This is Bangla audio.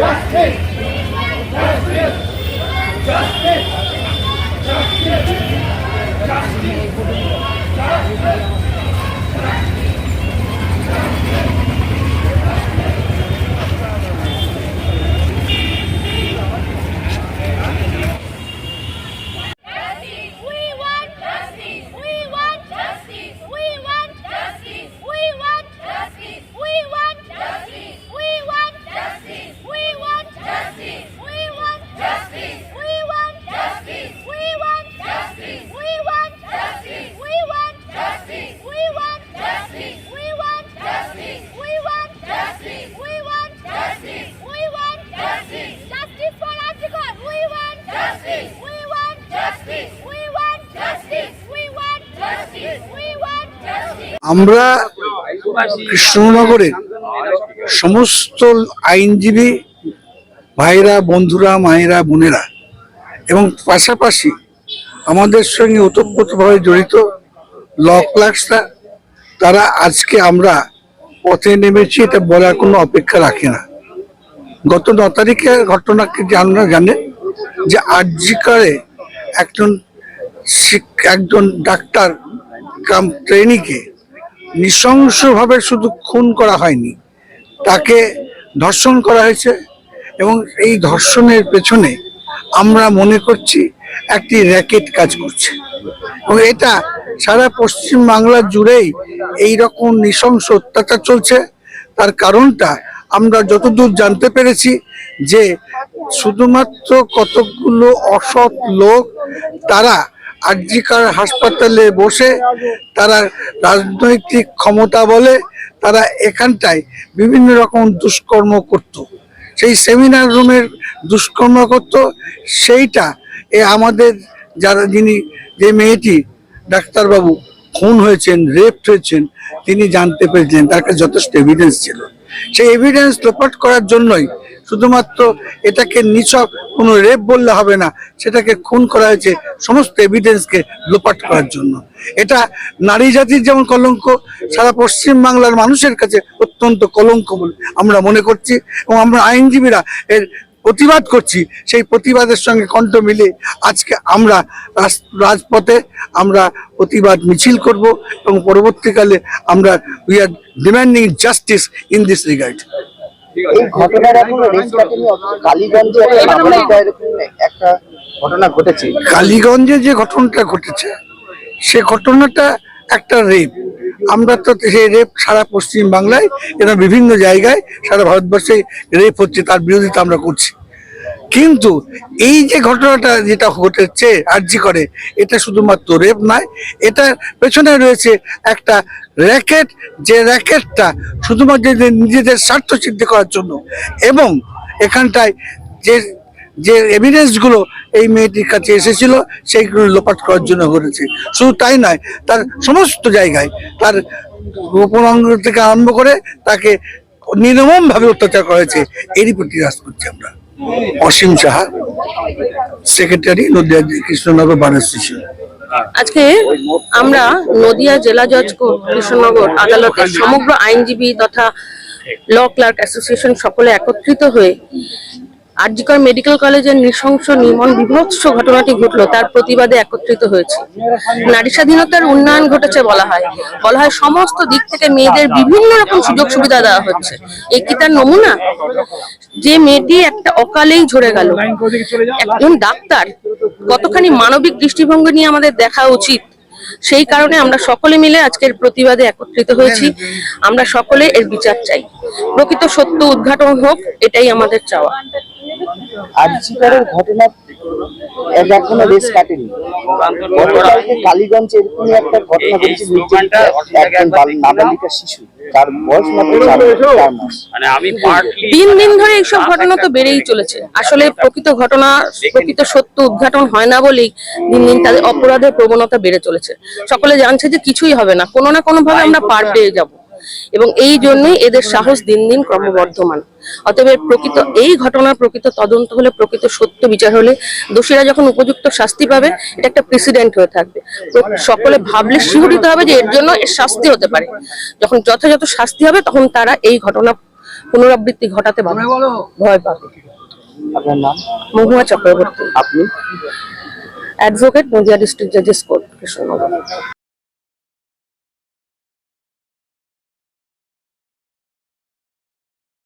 justice. আমরা কৃষ্ণনগরের সমস্ত আইনজীবী ভাইরা, বন্ধুরা, মায়েরা, বোনেরা এবং পাশাপাশি আমাদের সঙ্গে ওতপ্রোতভাবে জড়িত ল ক্লার্কসরা, তারা আজকে আমরা পথে নেমেছি, এটা বলার কোনো অপেক্ষা রাখে না। গত ন তারিখের ঘটনাকে আপনারা জানেন, যে আর্জিকারে একজন একজন ডাক্তার কাম ট্রেনিকে নৃশংসভাবে শুধু খুন করা হয়নি, তাকে ধর্ষণ করা হয়েছে এবং এই ধর্ষণের পেছনে আমরা মনে করছি একটি র্যাকেট কাজ করছে। এবং এটা সারা পশ্চিম বাংলা জুড়েই এই রকম নৃশংস অত্যাচার চলছে। তার কারণটা আমরা যতদূর জানতে পেরেছি যে শুধুমাত্র কতকগুলো অসৎ লোক তারা আরজিকার হাসপাতালে বসে তারা রাজনৈতিক ক্ষমতা বলে তারা এখানটায় বিভিন্ন রকম দুষ্কর্ম করত। সেই সেমিনার রুমের দুষ্কর্ম করত। সেইটা এ আমাদের যারা যিনি যে মেয়েটি, ডাক্তারবাবু, খুন হয়েছেন রেপ হয়েছেন, তিনি জানতে পেরেছিলেন, তার কাছে যথেষ্ট এভিডেন্স ছিল। সেই এভিডেন্স লোপাট করার জন্যই শুধুমাত্র এটাকে নিছক কোনো রেপ বললে হবে না, সেটাকে খুন করা হয়েছে সমস্ত এভিডেন্সকে লোপাট করার জন্য। এটা নারী জাতির যেমন কলঙ্ক, সারা পশ্চিম বাংলার মানুষের কাছে অত্যন্ত কলঙ্ক বলে আমরা মনে করছি এবং আমরা আইনজীবীরা এর প্রতিবাদ করছি। সেই প্রতিবাদের সঙ্গে কণ্ঠ মিলে আজকে আমরা রাজপথে আমরা প্রতিবাদ মিছিল করব এবং পরবর্তীকালে আমরা we are demanding justice in this regard এই ঘটনার এখনও রেস কাটেনি কালীগঞ্জে একটা নাবালিকা এরকম একটা ঘটনা ঘটেছে। কালীগঞ্জে যে ঘটনাটা ঘটেছে সে ঘটনাটা একটা রেপ আমরা তো সেই রেপ সারা পশ্চিম বাংলায় এবং বিভিন্ন জায়গায় সারা ভারতবর্ষে রেপ হচ্ছে তার বিরোধিতা আমরা করছি। কিন্তু এই যে ঘটনাটা যেটা ঘটেছে, আর্জি করে, এটা শুধুমাত্র রেপ নয়, এটার পেছনে রয়েছে একটা র্যাকেট যে র্যাকেটটা শুধুমাত্র নিজেদের স্বার্থ সিদ্ধি করার জন্য এবং এখানটায় যে যে এভিডেন্সগুলো এই মেয়েটির কাছে এসেছিল, সেইগুলো লোপাট করার জন্য ঘটেছে। শুধু তাই নয়, তার সমস্ত জায়গায় তার গোপন অঙ্গ থেকে আরম্ভ করে তাকে নির্মমভাবে অত্যাচার করেছে এরই প্রতিরাজ করছি আমরা। অসীম সাহা সেক্রেটারি নদিয়া কৃষ্ণনগর বানার আজকে আমরা নদিয়া জেলা জজ কৃষ্ণনগর আদালতের সমগ্র আইনজীবী তথা ল ক্লার্ক অ্যাসোসিয়েশন সকলে একত্রিত হয়ে আরজিকর মেডিকেল কলেজের নৃশংস নির্মম বিভৎস ঘটনাটি ঘটলো, তার প্রতিবাদে একত্রিত হয়েছে। নারী স্বাধীনতার উন্নয়ন ঘটেছে বলা হয়। বলা হয় সমস্ত দিক থেকে মেয়েদের বিভিন্ন রকম সুযোগ সুবিধা দেওয়া হচ্ছে। এই কি তার নমুনা? যে মেয়েটি একটা অকালেই ঝরে গেল। একজন ডাক্তার, কতখানি মানবিক দৃষ্টিভঙ্গি নিয়ে আমাদের দেখা উচিত? সেই কারণে আমরা সকলে মিলে আজকের প্রতিবাদে একত্রিত হয়েছি। আমরা সকলে এর বিচার চাই। প্রকৃত সত্য উদ্ঘাটন হোক, এটাই আমাদের চাওয়া। আর্জিকারের ঘটনা এখনও রেস কাটেনি। গতকালকে কালীগঞ্জে এরকমই একটা ঘটনা ঘটেছে একজন নাবালিকা শিশু তার বয়স মাত্র চার চার মাস। মানে আমি পার্টলি দিন দিন ধরে এইসব ঘটনা তো বেড়েই চলেছে। আসলে প্রকৃত ঘটনা প্রকৃত সত্য উদ্ঘাটন হয় না বলেই দিন দিন তাদের অপরাধের প্রবণতা বেড়ে চলেছে। সকলে জানছে যে কিছুই হবে না কোনো না কোনো ভাবে আমরা পার পেয়ে যাব। এবং এই জন্যই এদের সাহস দিন দিন ক্রমবর্ধমান। অতএব প্রকৃত এই ঘটনার প্রকৃত তদন্ত হলে প্রকৃত সত্য বিচার হলে দোষীরা যখন উপযুক্ত শাস্তি পাবে এটা একটা প্রেসিডেন্ট হয়ে থাকবে। সকলে ভাবলে শিহরিত হবে যে এর জন্য এর শাস্তি হতে পারে। যখন যথাযথ শাস্তি হবে তখন তারা এই ঘটনা পুনরাবৃত্তি ঘটাতে পারবে ভয় পাবে। আপনার নাম? মহুয়া চক্রবর্তী। আপনি? অ্যাডভোকেট নদিয়া ডিস্ট্রিক্ট জাজেস কোর্ট কৃষ্ণনগর।